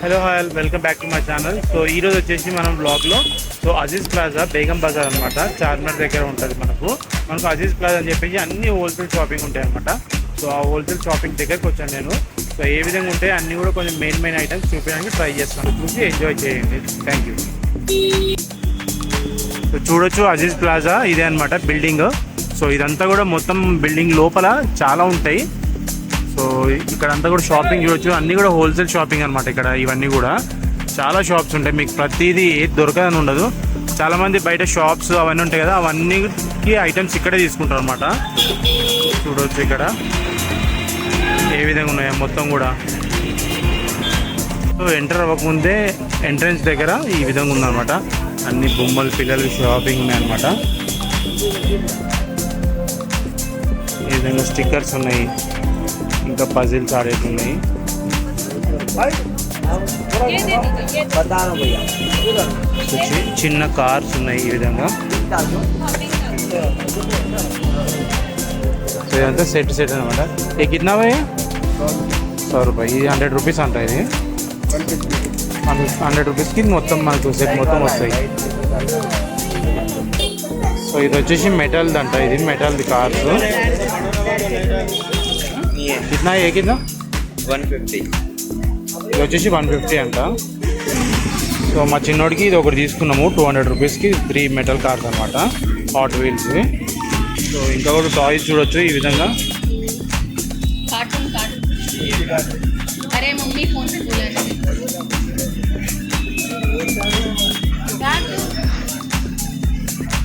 Hello hi welcome back to my channel. So ఈ రోజు వచ్చేసి మనం బ్లాగ్లో సో అజీజ్ ప్లాజా బేగం బజార్ అనమాట చార్మినార్ దగ్గర ఉంటుంది మనకు. మనకు అజీజ్ ప్లాజా అని చెప్పేసి అన్ని హోల్సేల్ షాపింగ్ ఉంటాయి అనమాట సో ఆ హోల్సేల్ షాపింగ్ దగ్గరకు వచ్చాను నేను. సో ఏ విధంగా ఉంటే అన్ని కూడా కొంచెం మెయిన్ మెయిన్ ఐటమ్స్ చూపించడానికి ట్రై చేస్తాను. చూసి ఎంజాయ్ చేయండి. థ్యాంక్ యూ సో చూడొచ్చు అజీజ్ ప్లాజా ఇదే అనమాట బిల్డింగ్ సో ఇదంతా కూడా మొత్తం బిల్డింగ్ లోపల చాలా ఉంటాయి. సో ఇక్కడ అంతా కూడా షాపింగ్ చూడొచ్చు. అన్నీ కూడా హోల్సేల్ షాపింగ్ అనమాట ఇక్కడ ఇవన్నీ కూడా. చాలా షాప్స్ ఉంటాయి. మీకు ప్రతిదీ ఏది దొరకదని ఉండదు. చాలామంది బయట షాప్స్ అవన్నీ ఉంటాయి కదా అవన్నీకి ఐటమ్స్ ఇక్కడే తీసుకుంటారు అనమాట చూడవచ్చు ఇక్కడ. ఏ విధంగా ఉన్నాయో మొత్తం కూడా. సో ఎంటర్ అవ్వకముందే ఎంట్రన్స్ దగ్గర ఈ విధంగా ఉందన్నమాట. అన్ని బొమ్మలు పిల్లలు షాపింగ్ ఉన్నాయన్నమాట ఈ విధంగా స్టిక్కర్స్ ఉన్నాయి. ఇంకా పజిల్స్ ఆడేస్తున్నాయి చిన్న కార్స్ ఉన్నాయి ఈ విధంగా. సో ఇదంతా సెట్ సెట్ అనమాట ఏ కిట్నా భయ్ సో రూపాయి. ఇది హండ్రెడ్ రూపీస్ అంట ఇది. హండ్రెడ్ రూపీస్కి మొత్తం మనకు సెట్ మొత్తం వస్తాయి. సో ఇది వచ్చేసి మెటల్ది అంట ఇది మెటల్ది కార్స్. कितना ఏ कितना? వన్ ఫిఫ్టీ ఇది వచ్చేసి వన్ ఫిఫ్టీ అంట. సో మా చిన్నోడికి ఇది ఒకటి తీసుకున్నాము టూ హండ్రెడ్ రూపీస్కి త్రీ మెటల్ కార్స్ అనమాట హాట్ వీల్స్ సో ఇంకా ఒకటి టాయ్స్ చూడొచ్చు ఈ విధంగా.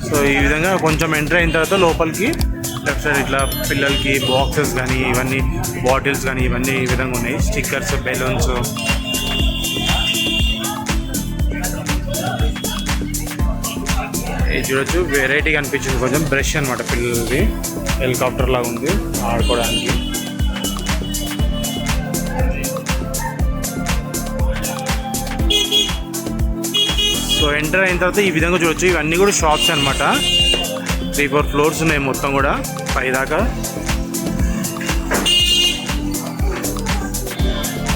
సో ఈ విధంగా కొంచెం ఎంటర్ అయిన తర్వాత లోపలికి లెఫ్ట్ సైడ్ ఇట్లా పిల్లలకి బాక్సెస్ కానీ ఇవన్నీ బాటిల్స్ కానీ ఇవన్నీ ఈ విధంగా ఉన్నాయి. Stickers balloons. ఇది చూడొచ్చు వెరైటీగా అనిపించింది కొంచెం బ్రష్ అనమాట పిల్లలది. హెలికాప్టర్ లాగా ఉంది ఆడుకోవడానికి. సో ఎంటర్ అయిన తర్వాత ఈ విధంగా చూడొచ్చు. ఇవన్నీ కూడా షాప్స్ అన్నమాట. త్రీ ఫోర్ ఫ్లోర్స్ ఉన్నాయి మొత్తం కూడా పై దాకా.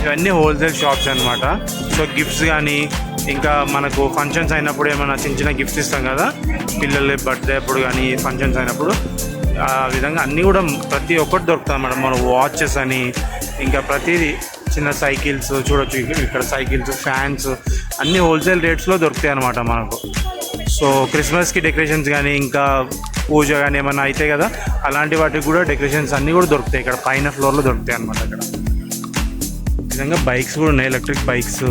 ఇవన్నీ హోల్సేల్ షాప్స్ అన్నమాట. సో గిఫ్ట్స్ కానీ ఇంకా మనకు ఫంక్షన్స్ అయినప్పుడు ఏమైనా చిన్న చిన్న గిఫ్ట్స్ ఇస్తాం కదా పిల్లల బర్త్డే అప్పుడు కానీ ఫంక్షన్స్ అయినప్పుడు ఆ విధంగా అన్నీ కూడా ప్రతి ఒక్కటి దొరుకుతుంది అన్నమాట. మన వాచెస్ అని ఇంకా ప్రతిదీ చిన్న సైకిల్స్ చూడొచ్చు. ఇక్కడ- ఇక్కడ సైకిల్స్ ఫ్యాన్స్ అన్నీ హోల్సేల్ రేట్స్లో దొరుకుతాయి అన్నమాట మనకు. సో క్రిస్మస్కి డెకరేషన్స్ కానీ ఇంకా పూజ కానీ ఏమైనా అవుతాయి కదా అలాంటి వాటికి కూడా డెకరేషన్స్ అన్నీ కూడా దొరుకుతాయి. ఇక్కడ పైన ఫ్లోర్లో దొరుకుతాయి అన్నమాట ఇక్కడ. నిజంగా బైక్స్ కూడా ఉన్నాయి ఎలక్ట్రిక్ బైక్స్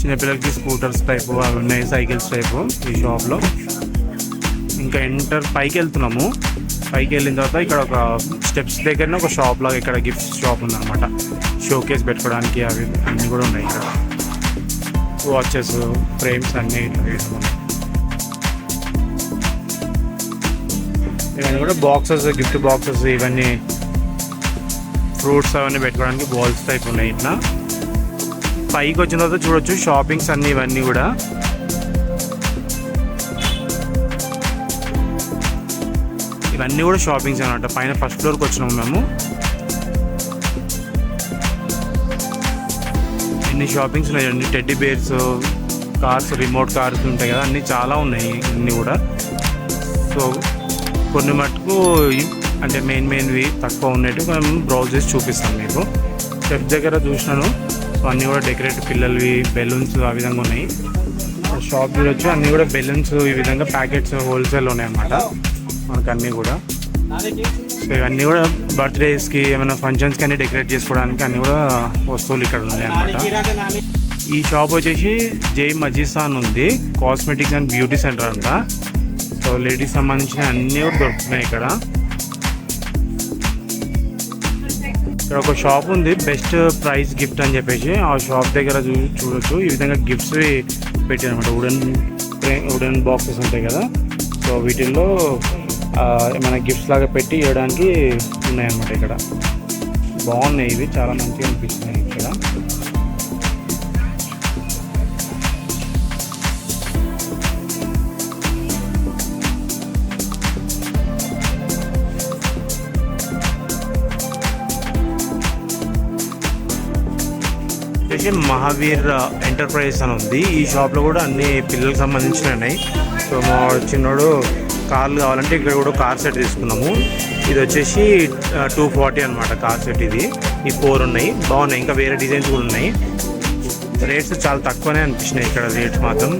చిన్నపిల్లలకి స్కూటర్స్ టైపు అవి ఉన్నాయి సైకిల్స్ టైపు ఈ షాప్లో ఇంకా ఎంటర్ పైకి వెళ్తున్నాము. పైకి వెళ్ళిన తర్వాత ఇక్కడ ఒక స్టెప్స్ దగ్గరనే ఒక షాప్ లాగా ఇక్కడ గిఫ్ట్ షాప్ ఉందన్నమాట. షో కేస్ పెట్టుకోవడానికి అవి అన్నీ కూడా ఉన్నాయి ఇక్కడ. వాచెస్ ఫ్రేమ్స్ అన్నీ ఇట్లా వేసుకున్నాం. ఇవన్నీ కూడా బాక్సెస్ గిఫ్ట్ బాక్సెస్ ఇవన్నీ ఫ్రూట్స్ అవన్నీ పెట్టుకోవడానికి బాల్స్ టైప్ ఉన్నాయి ఇట్లా. పైకి వచ్చిన తర్వాత చూడొచ్చు షాపింగ్స్ అన్నీ ఇవన్నీ కూడా. ఇవన్నీ కూడా షాపింగ్స్ అనమాట పైన ఫస్ట్ ఫ్లోర్కి వచ్చినాము మేము. ఎన్ని షాపింగ్స్ ఉన్నాయి? అన్ని teddy bears cars remote cars ఉంటాయి కదా అన్నీ చాలా ఉన్నాయి ఇన్ని కూడా. సో కొన్ని మటుకు అంటే మెయిన్ మెయిన్వి తక్కువ ఉన్నట్టు మేము బ్రౌజ్ చేసి చూపిస్తాం మీకు. స్టెప్ దగ్గర చూసినాను. సో అన్నీ కూడా డెకరేట్ పిల్లలవి బెలూన్స్ ఆ విధంగా ఉన్నాయి. షాప్ చూడొచ్చు. అన్నీ కూడా బెలూన్స్ ఈ విధంగా ప్యాకెట్స్ హోల్సేల్ ఉన్నాయి అన్నమాట. మనకు అన్నీ కూడా. సో ఇవన్నీ కూడా బర్త్డేస్కి ఏమైనా ఫంక్షన్స్కి అన్ని డెకరేట్ చేసుకోవడానికి అన్నీ కూడా వస్తువులు ఇక్కడ ఉన్నాయి అన్నమాట. ఈ షాప్ వచ్చేసి జై మజీసాన్ ఉంది. కాస్మెటిక్స్ అండ్ బ్యూటీ సెంటర్ అంట. సో లేడీస్ సంబంధించిన అన్నీ కూడా దొరుకుతున్నాయి ఇక్కడ. ఇక్కడ ఒక షాప్ ఉంది బెస్ట్ ప్రైస్ గిఫ్ట్ అని చెప్పేసి. ఆ షాప్ దగ్గర చూ చూడొచ్చు. ఈ విధంగా గిఫ్ట్స్ పెట్టారనమాట వుడెన్ వుడెన్ బాక్సెస్ ఉంటాయి కదా. సో వీటిల్లో ఏమైనా గిఫ్ట్స్ లాగా పెట్టి ఇవ్వడానికి ఉన్నాయన్నమాట ఇక్కడ. బాగున్నాయి ఇవి. చాలా మంచిగా అనిపిస్తున్నాయి ఇక్కడ. వచ్చేసి మహావీర్ ఎంటర్ప్రైజెస్ అని ఉంది. ఈ షాప్లో కూడా అన్ని పిల్లలకు సంబంధించినవి. ఉన్నాయి సో మా చిన్నోడు కార్లు కావాలంటే ఇక్కడ కూడా కార్ సెట్ తీసుకున్నాము. ఇది వచ్చేసి టూ ఫార్టీ అనమాట కార్ సెట్ ఇది. ఈ ఫోర్ ఉన్నాయి. బాగున్నాయి. ఇంకా వేరే డిజైన్స్ కూడా ఉన్నాయి. రేట్స్ చాలా తక్కువనే అనిపించినాయి ఇక్కడ రేట్స్ మాత్రం.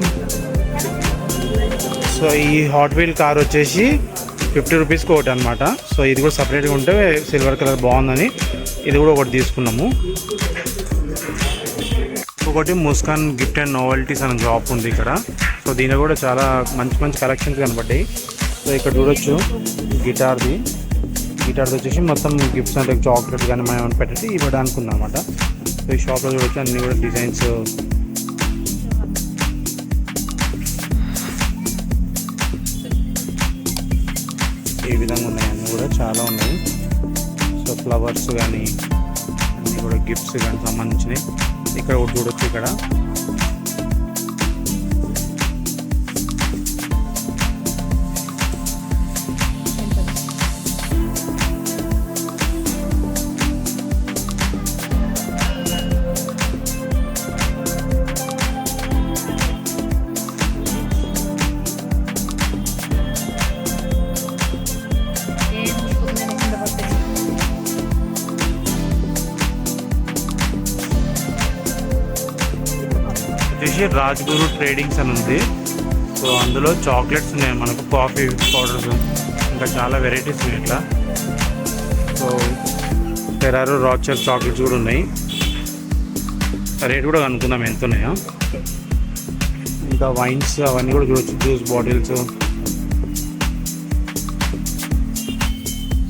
సో ఈ హాట్ వీల్ కార్ వచ్చేసి ఫిఫ్టీ రూపీస్కి ఒకటి అనమాట సో ఇది కూడా సపరేట్గా ఉంటే సిల్వర్ కలర్ బాగుందని ఇది కూడా ఒకటి తీసుకున్నాము. ఇంకొకటి ముస్కాన్ గిఫ్ట్ అండ్ నోవెల్టీస్ అనే షాప్ ఉంది ఇక్కడ. సో దీనిలో కూడా చాలా మంచి మంచి కలెక్షన్స్ కనబడ్డాయి. సో ఇక్కడ చూడొచ్చు గిటార్ది. గిటార్ది వచ్చేసి మొత్తం గిఫ్ట్స్ అంటే చాక్లెట్ కానీ మనం ఏమైనా పెట్టి ఇవ్వడానికి ఉందన్నమాట సో ఈ షాప్లో చూడొచ్చు అన్ని కూడా డిజైన్స్. ఈ విధంగా ఉన్నాయి అన్నీ కూడా చాలా ఉన్నాయి. సో ఫ్లవర్స్ కానీ అన్నీ కూడా గిఫ్ట్స్ కానీ సంబంధించినవి. ఇక్కడ చూడొచ్చు ఇక్కడ. వచ్చేసి రాజ్గురు ట్రేడింగ్స్ అని ఉంది. సో అందులో చాక్లెట్స్ ఉన్నాయి మనకు కాఫీ పౌడర్స్. ఇంకా చాలా వెరైటీస్ ఉన్నాయి ఇట్లా. సో పెరారు రాచర్ చాక్లెట్స్ కూడా ఉన్నాయి. రేట్ కూడా కనుక్కుందాం ఎంత ఉన్నాయో. ఇంకా వైన్స్ అవన్నీ కూడా చూడొచ్చు జ్యూస్ బాటిల్స్.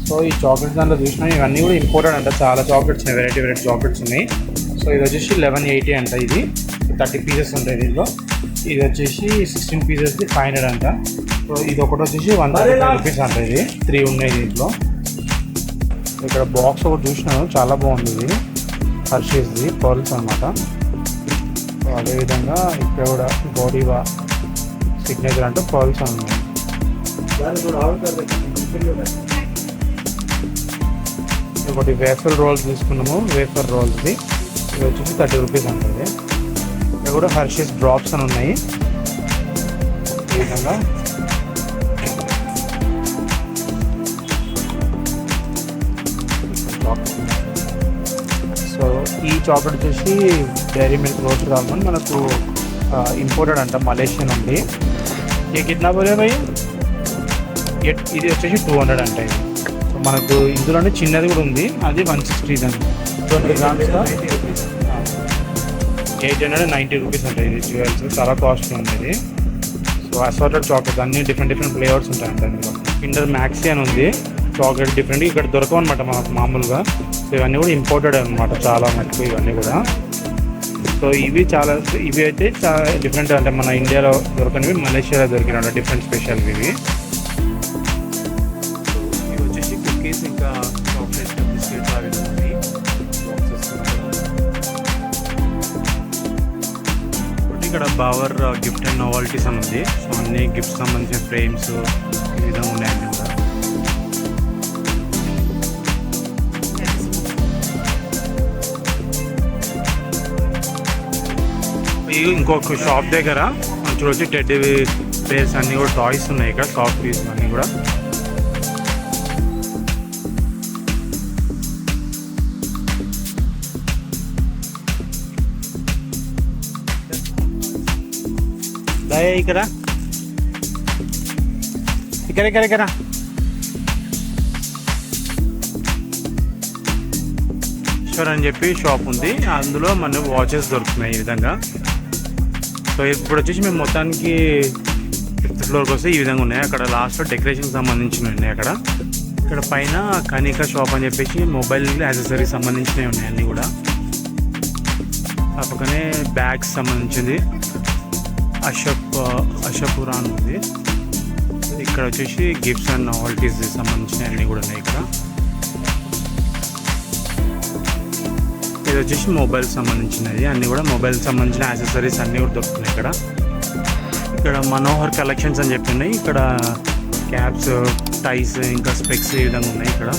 సో ఈ చాక్లెట్స్ దాంట్లో చూసినా ఇవన్నీ కూడా ఇంపార్టెంట్ అంట. చాలా చాక్లెట్స్ ఉన్నాయి వెరైటీ వెరైటీ చాక్లెట్స్ ఉన్నాయి. సో ఇది వచ్చేసి లెవెన్ ఎయిటీ అంట ఇది. థర్టీ పీసెస్ ఉంటాయి దీంట్లో. ఇది వచ్చేసి సిక్స్టీన్ పీసెస్ది ఫైవ్ హండ్రెడ్ అంట. సో ఇది ఒకటి వచ్చేసి వన్ థర్టీ ఫైవ్ రూపీస్ అంట ఇది. త్రీ ఉన్నాయి దీంట్లో. ఇక్కడ బాక్స్ ఒకటి చూసినాను చాలా బాగుంది ఇది. హర్షీస్ది పర్ల్స్ అనమాట అదేవిధంగా ఇక్కడ కూడా బాడీవా సిగ్నేచర్ అంటే పర్ల్స్ అని ఉన్నాయి ఒకటి వేఫర్ రోల్స్ తీసుకున్నాము. వేఫర్ రోల్స్ది ఇది వచ్చేసి థర్టీ రూపీస్ ఉంటుంది ఇక్కడ కూడా హర్షీస్ డ్రాప్స్ అని ఉన్నాయి. ఈ విధంగా. సో ఈ చాక్లెట్ వచ్చేసి డైరీ మిల్క్ రోస్ట్ కాకుండా మనకు ఇంపోర్టెడ్ అంట మలేషియన్ ఉంది ఏ కిడ్నా పోలే భయ్? ఇది వచ్చేసి టూ హండ్రెడ్ అంట ఇది. సో మనకు ఇందులోనే చిన్నది కూడా ఉంది. అది వన్ సిక్స్టీ దాన్ని twenty grams eight hundred ninety rupees ఉంటాయి ఇది జ్యువెల్స్ చాలా కాస్ట్లీ ఉంటుంది సో అసార్టెడ్ చాక్లెట్స్ అన్ని డిఫరెంట్ డిఫరెంట్ ఫ్లేవర్స్ ఉంటాయి దానిలో కిండర్ మ్యాక్సీ అని ఉంది. చాక్లెట్ డిఫరెంట్ ఇక్కడ దొరకవు అనమాట మనకు మామూలుగా. సో ఇవన్నీ కూడా ఇంపోర్టెడ్ అనమాట చాలా మటుకు ఇవన్నీ కూడా. సో ఇవి చాలా ఇవి అయితే చాలా డిఫరెంట్ అంటే మన ఇండియాలో దొరకనివి మలేషియాలో దొరికిన డిఫరెంట్ స్పెషల్ ఇవి. ఇవి వచ్చేసి కుకీస్ ఇంకా ఇక్కడ బావర్ గిఫ్ట్ అండ్ నోవల్టీస్ అని ఉంది. సో అన్ని గిఫ్ట్స్ సంబంధించిన ఫ్రేమ్స్ ఈ విధంగా ఉన్నాయండి ఇక్కడ ఇంకొక షాప్ దగ్గర చూడొచ్చు టెడ్డీ బేర్స్ అన్ని కూడా టాయ్స్ ఉన్నాయి ఇక్కడ సాఫ్ట్ పీస్ అన్ని కూడా. దయ ఇక్కడ ఇక్కడ ఇక్కడ ఇక్కడ ఈశ్వర్ అని చెప్పి షాప్ ఉంది అందులో మన వాచెస్ దొరుకుతున్నాయి ఈ విధంగా సో ఇప్పుడు వచ్చేసి మేము మొత్తానికి ఫిఫ్త్ ఫ్లోర్కి వస్తే ఈ విధంగా ఉన్నాయి అక్కడ లాస్ట్లో డెకరేషన్ సంబంధించినవి ఉన్నాయి అక్కడ ఇక్కడ పైన కనిక షాప్ అని చెప్పేసి మొబైల్ యాక్సెసరీస్ సంబంధించినవి ఉన్నాయి అన్నీ కూడా ఆ పక్కనే బ్యాగ్స్ సంబంధించింది అషప్ అషపురా అని ఉంది. ఇక్కడ వచ్చేసి గిఫ్ట్స్ అండ్ నావల్టీస్ సంబంధించినవన్నీ కూడా ఉన్నాయి ఇక్కడ. ఇది వచ్చేసి మొబైల్ సంబంధించినది. అన్నీ కూడా మొబైల్ సంబంధించిన యాక్సెసరీస్ అన్నీ కూడా దొరుకుతున్నాయి ఇక్కడ. ఇక్కడ మనోహర్ కలెక్షన్స్ అని చెప్పి ఉన్నాయి ఇక్కడ క్యాప్స్ టైస్ ఇంకా స్పెక్స్ ఈ విధంగా ఉన్నాయి ఇక్కడ.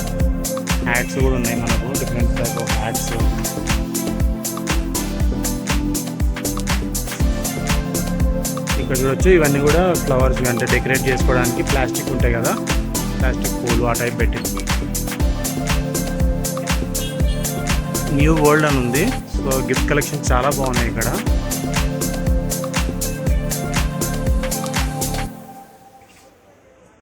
హ్యాట్స్ కూడా ఉన్నాయి మనకు. డిఫరెంట్ టైప్ ఆఫ్ హ్యాట్స్ ఇక్కడ చూడొచ్చు. ఇవన్నీ కూడా ఫ్లవర్స్ అంటే డెకరేట్ చేసుకోవడానికి ప్లాస్టిక్ ఉంటాయి కదా. ప్లాస్టిక్ పూలు ఆ టైప్ పెట్టి. న్యూ వరల్డ్ అని ఉంది. సో గిఫ్ట్ కలెక్షన్ చాలా బాగున్నాయి ఇక్కడ.